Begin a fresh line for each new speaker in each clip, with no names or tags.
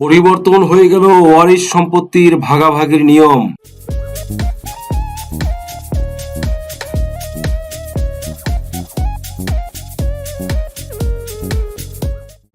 পরিবর্তন হয়ে গেল ওয়ারিশ সম্পত্তির ভাগাভাগির নিয়ম।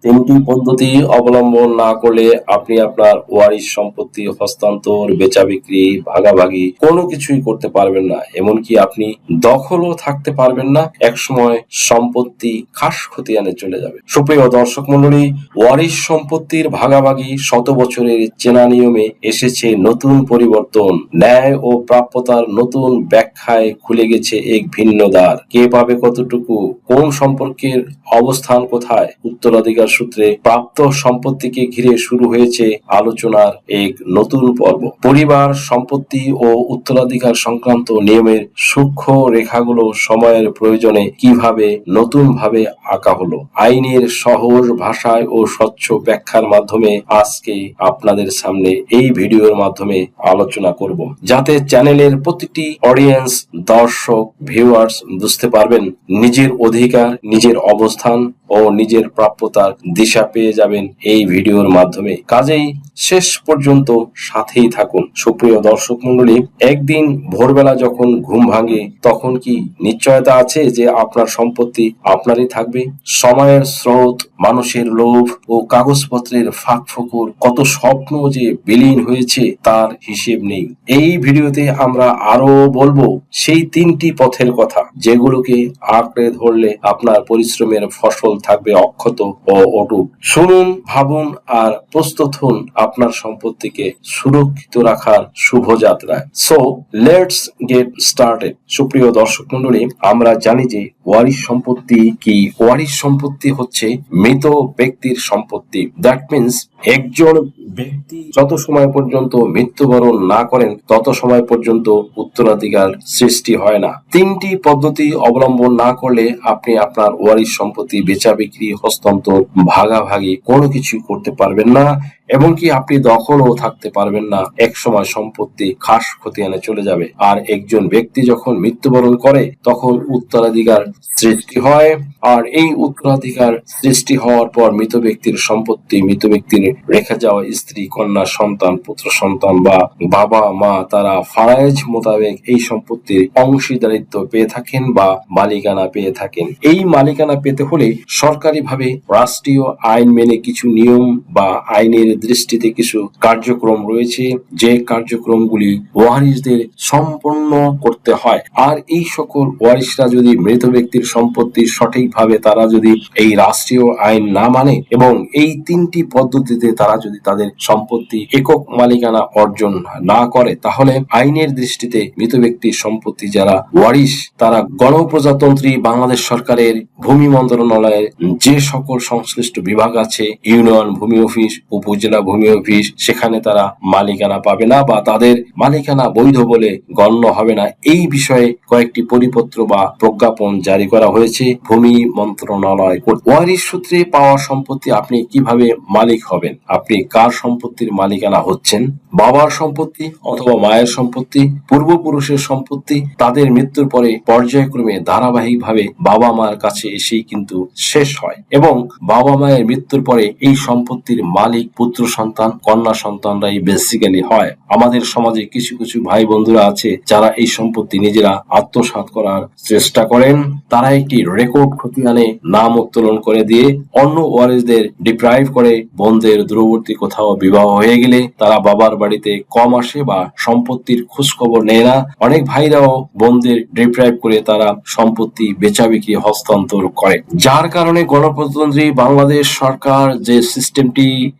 তিনটি পদ্ধতি অবলম্বন না করলে আপনি আপনার ওয়ারিশ সম্পত্তি, হস্তান্তর বেচা বিক্রি ভাগাভাগি কোনো কিছুই করতে পারবেন না। এমনকি আপনি দখলও থাকতে পারবেন না। একসময় সম্পত্তি খাস খতিয়ানে চলে যাবে। সুপ্রিয় দর্শক মন্ডলী ওয়ারিশ সম্পত্তির ভাগাভাগি শত বছরের চেনা নিয়মে এসেছে নতুন পরিবর্তন। ন্যায় ও প্রাপ্যতার নতুন ব্যাখ্যায় খুলে গেছে এক ভিন্ন দ্বার। কে পাবে কতটুকু? কোন সম্পর্কের অবস্থান কোথায়? উত্তরাধিকার সূত্রে প্রাপ্ত সম্পত্তিকে ঘিরে শুরু হয়েছে আলোচনার এক নতুন পর্ব। পরিবার, সম্পত্তি ও উত্তরাধিকার সংক্রান্ত নিয়মের সূক্ষ্ম রেখাগুলো সময়ের প্রয়োজনে কীভাবে নতুন ভাবে আঁকা হলো, আইনের সহজ ভাষায় ও স্বচ্ছ ব্যাখ্যার মাধ্যমে আজকে আপনাদের সামনে এই ভিডিওর মাধ্যমে আলোচনা করব। যাতে চ্যানেলের প্রতিটি অডিয়েন্স, দর্শক, ভিউয়ার্স বুঝতে পারবেন নিজের অধিকার, নিজের অবস্থান ও নিজের প্রাপ্যতার দিশা পেয়ে যাবেন এই ভিডিওর মাধ্যমে। কাজেই শেষ পর্যন্ত সাথেই থাকুন। সুপ্রিয় দর্শক মন্ডলী একদিন ভোরবেলা যখন ঘুম ভাঙে, তখন কি নিশ্চয়তা আছে যে আপনার সম্পত্তি আপনারই থাকবে? সময়ের স্রোত, মানুষের লোভ ও কাগজপত্রের ফাঁক ফোকর কত স্বপ্ন যে বিলীন হয়েছে তার হিসেব নেই। এই ভিডিওতে আমরা আরও বলব সেই তিনটি পথের কথা, যেগুলোকে আঁকড়ে ধরলে আপনার পরিশ্রমের ফসল থাকবে অক্ষত ও অটুট। শুনুন, ভাবুন আর প্রস্তুত হন আপনার সম্পত্তিকে সুরক্ষিত রাখার শুভযাত্রায় সো লেটস গেট স্টার্টেড সুপ্রিয় দর্শক মন্ডলী আমরা জানি যে ওয়ারিশ সম্পত্তি কি? ওয়ারিশ সম্পত্তি হচ্ছে মৃত ব্যক্তির সম্পত্তি। দ্যাট মিন্স একজন ব্যক্তি যত সময় পর্যন্ত মৃত্যুবরণ না করেন, তত সময় পর্যন্ত উত্তরাধিকার সৃষ্টি হয় না। তিনটি পদ্ধতি অবলম্বন না করলে আপনি আপনার ওয়ারিশ সম্পত্তি বেচা বিক্রি হস্তান্তর ভাগাভাগি কোনো কিছু করতে পারবেন না। এমনকি আপনি দখলও থাকতে পারবেন না। এক সময় সম্পত্তি খাস খতিয়ানে চলে যাবে। আর একজন ব্যক্তি যখন মৃত্যুবরণ করে, তখন উত্তরাধিকার সৃষ্টি হয়। আর এই উত্তরাধিকার সৃষ্টি হওয়ার পর মৃত ব্যক্তির সম্পত্তি, মৃত ব্যক্তির রেখে যাওয়া স্ত্রী, কন্যা, সন্তান, পুত্র, সন্তান বা বাবা, মা, তারা ফারাইজ মোতাবেক এই সম্পত্তির অংশীদারিত্ব পেয়ে থাকেন বা মালিকানা পেয়ে থাকেন। এই মালিকানা পেতে হলে সরকারিভাবে রাষ্ট্রীয় আইন মেনে কিছু নিয়ম বা আইনের দৃষ্টিতে কিছু কার্যক্রম রয়েছে, যে কার্যক্রমগুলি ওয়ারিসদের সম্পন্ন করতে হয়। আর এই সকল ওয়ারিসরা যদি মৃত ব্যক্তির সম্পত্তি সঠিকভাবে তারা যদি এই রাষ্ট্রীয় আইন না মানে এবং এই তিনটি পদ্ধতিতে তারা যদি তাদের সম্পত্তি একক মালিকানা অর্জন না করে, তাহলে আইনের দৃষ্টিতে মৃত ব্যক্তির সম্পত্তি যারা ওয়ারিশ, তারা গণপ্রজাতন্ত্রী বাংলাদেশ সরকারের ভূমি মন্ত্রণালয়ের যে সকল সংশ্লিষ্ট বিভাগ আছে, ইউনিয়ন, ভূমি অফিস, উপজেলা ভূমি অফিস, সেখানে তারা মালিকানা পাবে না বা তাদের মালিকানা বৈধ বলে গণ্য হবে না এই বিষয়ে কয়েকটি পরিপত্র বা প্রজ্ঞাপন জারি করা হয়েছে ভূমি মন্ত্রণালয়। ওয়ারিশ সূত্রে পাওয়া সম্পত্তি আপনি কীভাবে মালিক হবেন আপনি কার সম্পত্তির মালিকানা হচ্ছেন বাবার সম্পত্তি অথবা মায়ের সম্পত্তি, পূর্বপুরুষের সম্পত্তি, তাদের মৃত্যুর পরে পর্যায়ক্রমে ধারাবাহিকভাবে বাবা মার কাছে এসেই কিন্তু শেষ হয় এবং বাবা মায়ের মৃত্যুর পরে এই সম্পত্তির মালিক পুত্র সন্তান, কন্যা সন্তানরাই বেসিক্যালি হয়। আমাদের সমাজে কিছু কিছু ভাই বন্ধুরা আছে যারা এই সম্পত্তি নিজেরা আত্মসাৎ করার চেষ্টা করেন। তারা একটি রেকর্ড খতিয়ানে নাম উত্তোলন করে দিয়ে অন্য ওয়ারিসদের ডিপ্রাইভ করে বোনদের দূরবর্তী কোথাও বিবাহ হয়ে গেলে তারা বাবার বাড়িতে কম আসে বা সম্পত্তির খোঁজ খবর নেয় না। অনেক ভাইরাও বোনদের ডিপ্রাইভ করে তারা সম্পত্তি বেচা বিক্রি হস্তান্তর করে। যার কারণে গণপ্রজাতন্ত্রী বাংলাদেশ সরকার যে সিস্টেমটি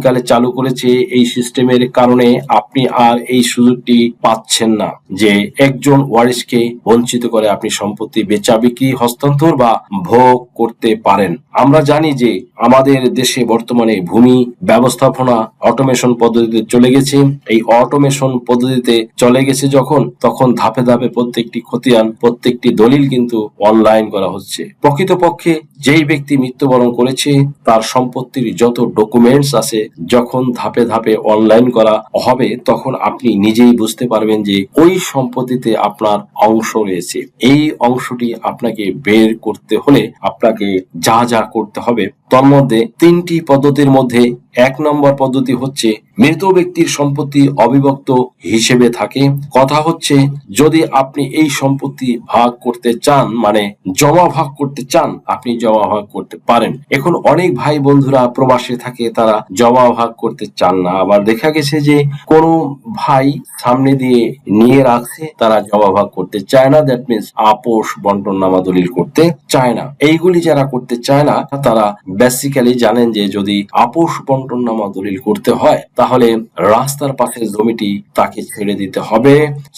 ইদানিংকালে চালু করেছে এই সিস্টেমের কারণে আপনি আর এই সুযোগটি পাচ্ছেন না যে একজন ওয়ারিশকে বঞ্চিত করে আপনি সম্পত্তি বেচা, বিক্রি, হস্তান্তর বা ভোগ করতে পারেন। আমরা জানি যে আমাদের দেশে বর্তমানে ভূমি ব্যবস্থাপনা অটোমেশন পদ্ধতিতে চলে গেছে। এই অটোমেশন পদ্ধতিতে চলে গেছে যখন, তখন ধাপে ধাপে প্রত্যেকটি খতিয়ান, প্রত্যেকটি দলিল কিন্তু অনলাইন করা হচ্ছে। প্রকৃতপক্ষে যেই ব্যক্তি মৃত্যুবরণ করেছে, তার সম্পত্তির যত ডকুমেন্টস আছে, যখন ধাপে ধাপে অনলাইন করা হবে, তখন আপনি নিজেই বুঝতে পারবেন যে ওই সম্পত্তিতে আপনার অংশ রয়েছে। এই অংশটি আপনাকে বের করতে হলে আপনাকে যা যা করতে হবে। তন্মধ্যে তিনটি পদ্ধতির মধ্যে এক নম্বর পদ্ধতি হচ্ছে মৃত ব্যক্তির সম্পত্তি অবিভক্ত হিসেবে থাকে। কথা হচ্ছে, যদি আপনি এই সম্পত্তি ভাগ করতে চান মানে জমা ভাগ করতে চান, আপনি জমা ভাগ করতে পারেন। এখন অনেক ভাই বন্ধুরা প্রবাসে থাকে, তারা জমা ভাগ করতে চান না। আবার দেখা গেছে যে, কোনো ভাই সামনে দিয়ে নিয়ে রাখছে, তারা জমা ভাগ করতে চায় না। দ্যাট মিনস আপোষ, বন্টন নামা, দলিল করতে চায় না। এইগুলি যারা করতে চায় না, তারা বেসিক্যালি জানেন যে, যদি আপোষ, বন্টন নামা, দলিল করতে হয় তাহলে রাস্তার পাশের জমিটি তাকে ছেড়ে দিতে হবে।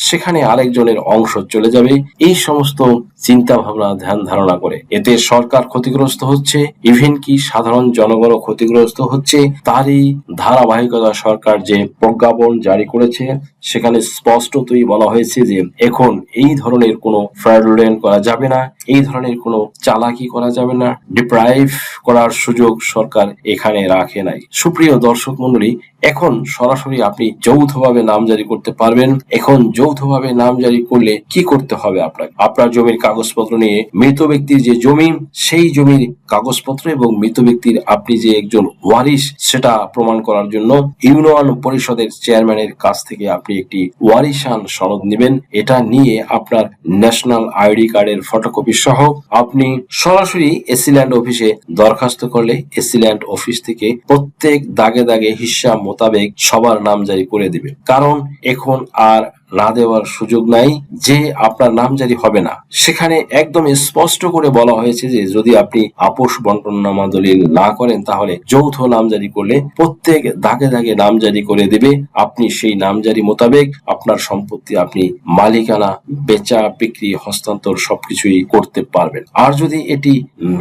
সেখানে আরেকজনের অংশ চলে যাবে। এই সমস্ত চিন্তা ভাবনা ধ্যান ধারণা করে এতে সরকার ক্ষতিগ্রস্ত হচ্ছে ইভেন কি সাধারণ জনগণও ক্ষতিগ্রস্ত হচ্ছে। তারই ধারাবাহিকতা সরকার যে প্রজ্ঞাপন জারি করেছে, সেখানে স্পষ্টতই বলা হয়েছে যে এখন এই ধরনের কোনো ফ্রডুলেন্ট করা যাবে না, এই ধরনের কোনো চালাকি করা যাবে না ডিপ্রাইভ করার সুযোগ সরকার এখানে রাখে নাই। সুপ্রিয় দর্শক মন্ডলী এখন সরাসরি আপনি যৌথভাবে নাম জারি করতে পারবেন। এখন যৌথভাবে নাম জারি করলে কি করতে হবে আপনাকে? আপনার জমির কাগজপত্র নিয়ে মৃত ব্যক্তির যে জমি, সেই জমির কাগজপত্র এবং মৃত ব্যক্তির আপনি যে একজন ওয়ারিশ, সেটা প্রমাণ করার জন্য ইউনিয়ন পরিষদের চেয়ারম্যানের কাছ থেকে আপনি একটি ওয়ারিশান সনদ নেবেন। এটা নিয়ে আপনার ন্যাশনাল আইডি কার্ডের ফটোকপি সহ আপনি সরাসরি এসিল্যান্ড অফিসে দরখাস্ত করলে এসিল্যান্ড অফিস থেকে প্রত্যেক দাগে দাগে হিসাব মোতাবেক সবার নাম জারি করে দিবে। কারণ এখন আর না দেওয়ার সুযোগ নাই, যে আপনার নাম জারি হবে না। সেখানে একদম স্পষ্ট করে বলা হয়েছে যে, যদি আপনি আপোষ বন্টননামা দলিল না করেন, তাহলে যৌথ নাম জারি করলে প্রত্যেক দাগে দাগে নাম জারি করে দেবে। আপনি সেই নাম জারি মোতাবেক আপনার সম্পত্তি আপনি মালিকানা, বেচা, বিক্রি, হস্তান্তর সবকিছুই করতে পারবেন। আর যদি এটি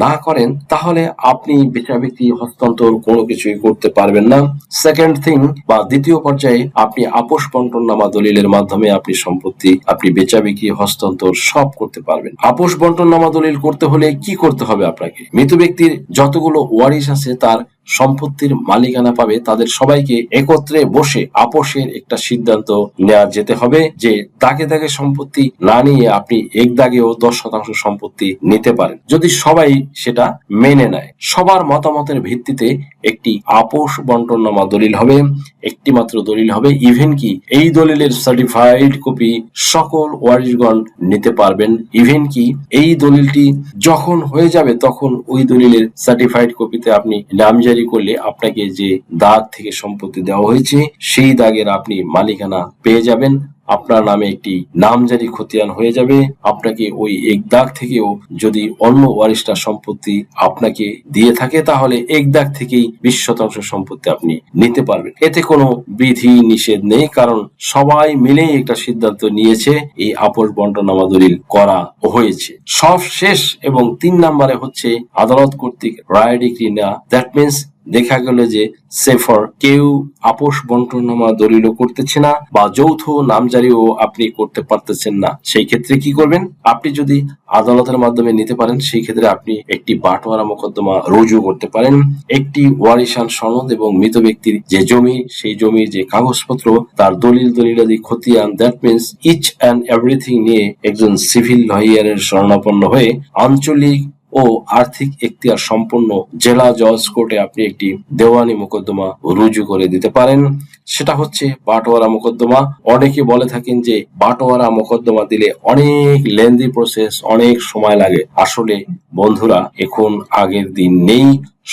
না করেন, তাহলে আপনি বেচা, বিক্রি, হস্তান্তর কোনো কিছুই করতে পারবেন না। সেকেন্ড থিং বা দ্বিতীয় পর্যায়ে আপনি আপোষ বন্টননামা দলিলের মাধ্যমে আপনি সম্পত্তি, আপনি বেচা বিক্রি, হস্তান্তর সব করতে পারবেন। আপোষ বন্টন নামা দলিল করতে হলে কি করতে হবে আপনাকে? মৃত ব্যক্তির যতগুলো ওয়ারিশ আছে তার সম্পত্তির মালিকানা পাবে, তাদের সবাইকে একত্রে বসে আপোষের একটা সিদ্ধান্ত নেওয়া যেতে হবে যে দাগে দাগে সম্পত্তি না নিয়ে আপনি এক দাগেও দশ শতাংশ সম্পত্তি নিতে পারেন। যদি সবাই সেটা মেনে নেয়, সবার মতামতের ভিত্তিতে একটি আপোষ বন্টননামা দলিল হবে একটি মাত্র দলিল হবে ইভেন কি এই দলিলের সার্টিফাইড কপি সকল ওয়ারিশগণ নিতে পারবেন ইভেন কি এই দলিলটি যখন হয়ে যাবে তখন ওই দলিলের সার্টিফাইড কপিতে আপনি নাম জারি করলে আপনাকে যে দাগ থেকে সম্পত্তি দেওয়া হয়েছে, সেই দাগের আপনি মালিকানা পেয়ে যাবেন। আপনার নামে একটি নামজারি খতিয়ান হয়ে যাবে। আপনাকে ওই এক দাগ থেকেও যদি অন্য ওয়ারিশটা সম্পত্তি আপনাকে দিয়ে থাকে, তাহলে এক দাগ থেকেই বিশ শতাংশ সম্পত্তি আপনি নিতে পারবেন। এতে কোনো বিধি নিষেধ নেই, কারণ সবাই মিলেই একটা সিদ্ধান্ত নিয়েছে, এই আপোষ বন্টনামা দলিল করা হয়েছে। সব শেষ এবং তিন নম্বরে হচ্ছে আদালত কর্তৃক রায় ডিগ্রি নেওয়া। দ্যাট মিনস দেখা গেল যে সেফর কেউ আপোষ বন্টনামা দলিল করতেছে না বা যৌথ নামজারিও আপনি করতে পারতেছেন না। সেই ক্ষেত্রে কি করবেন? আপনি যদি আদালতের মাধ্যমে নিতে পারেন, সেই ক্ষেত্রে আপনি একটি বাটোয়ারা মোকদ্দমা রুজু করতে পারেন। একটি ওয়ারিশান সনদ এবং মৃত ব্যক্তির যে জমি, সেই জমির যে কাগজপত্র, তার দলিল দলিলাদি, খতিয়ান that means each and everything নিয়ে একজন সিভিল লয়ারের শরণাপন্ন হয়ে আঞ্চলিক ও আর্থিক এখতিয়ার সম্পন্ন জেলা জজ কোর্টে আপনি একটি দেওয়ানি মোকদ্দমা রুজু করে দিতে পারেন। সেটা হচ্ছে বাটোয়ারা মোকদ্দমা। অনেকে বলে থাকেন যে বাটোয়ারা মোকদ্দমা দিলে অনেক লেন্দি প্রসেস অনেক সময় লাগে। আসলে বন্ধুরা, এখন আগের দিন নেই।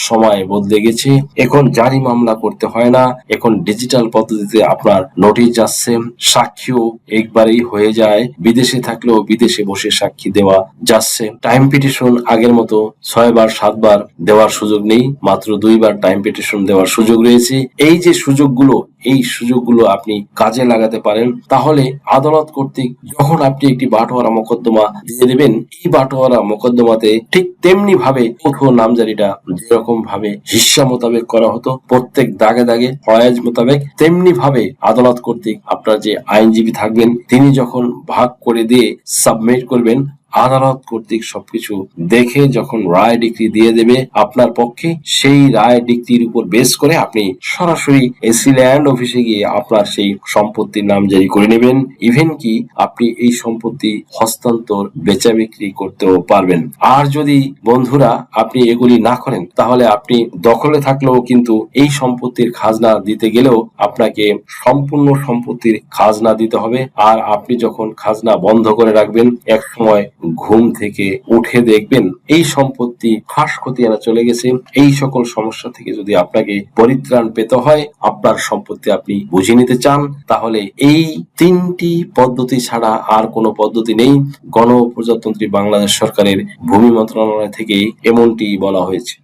সময় বদলে গেছে। এখন জারি মামলা করতে হয় না। এখন ডিজিটাল পদ্ধতিতে আপনার নোটিশ যাচ্ছে, সাক্ষীও একবারেই হয়ে যায়। বিদেশে থাকলেও বিদেশে বসে সাক্ষী দেওয়া যাচ্ছে। টাইম পিটিশন আগের মতো ছয়বার, সাতবার দেওয়ার সুযোগ নেই। মাত্র দুইবার টাইম পিটিশন দেওয়ার সুযোগ রয়েছে। এই যে সুযোগগুলো, এই সুযোগগুলো আপনি কাজে লাগাতে পারেন, তাহলে আদালত কর্তৃক যখন আপনি একটি বাটোয়ারা মোকদ্দমা দিয়ে দেবেন, এই বাটোয়ারা মোকদ্দমাতে ঠিক তেমনি ভাবে যৌথ নামজারিটা যেরকম ভাবে হিসা মোতাবেক করা হতো, প্রত্যেক দাগে দাগে ফয়াজ মোতাবেক তেমনি ভাবে আদালত কর্তৃক আপনার যে আইনজীবী থাকবেন, তিনি যখন ভাগ করে দিয়ে সাবমিট করবেন আদালত কর্তৃক সবকিছু দেখে যখন রায় ডিগ্রি দিয়ে দেবে আপনার পক্ষে, সেই রায় ডিগ্রির উপর বেস করে আপনি সরাসরি এসি ল্যান্ড অফিসে গিয়ে আপনার সেই সম্পত্তির নাম জারি করে নেবেন। ইভেন কি, আপনি এই সম্পত্তি হস্তান্তর, বেচা বিক্রি করতেও পারবেন। আর যদি বন্ধুরা আপনি এগুলি না করেন, তাহলে আপনি দখলে থাকলেও কিন্তু এই সম্পত্তির খাজনা দিতে গেলেও আপনাকে সম্পূর্ণ সম্পত্তির খাজনা দিতে হবে। আর আপনি যখন খাজনা বন্ধ করে রাখবেন, এক সময় ঘুম থেকে উঠে দেখবেন এই সম্পত্তি খাস খতিয়ানা চলে গেছে। এই সকল সমস্যা থেকে যদি আপনাকে পরিত্রাণ পেতে হয়, আপনার সম্পত্তি আপনি বুঝে নিতে চান, তাহলে এই তিনটি পদ্ধতি ছাড়া আর কোনো পদ্ধতি নেই। গণপ্রজাতন্ত্রী বাংলাদেশ সরকারের ভূমি মন্ত্রণালয় থেকে এমনটি বলা হয়েছে।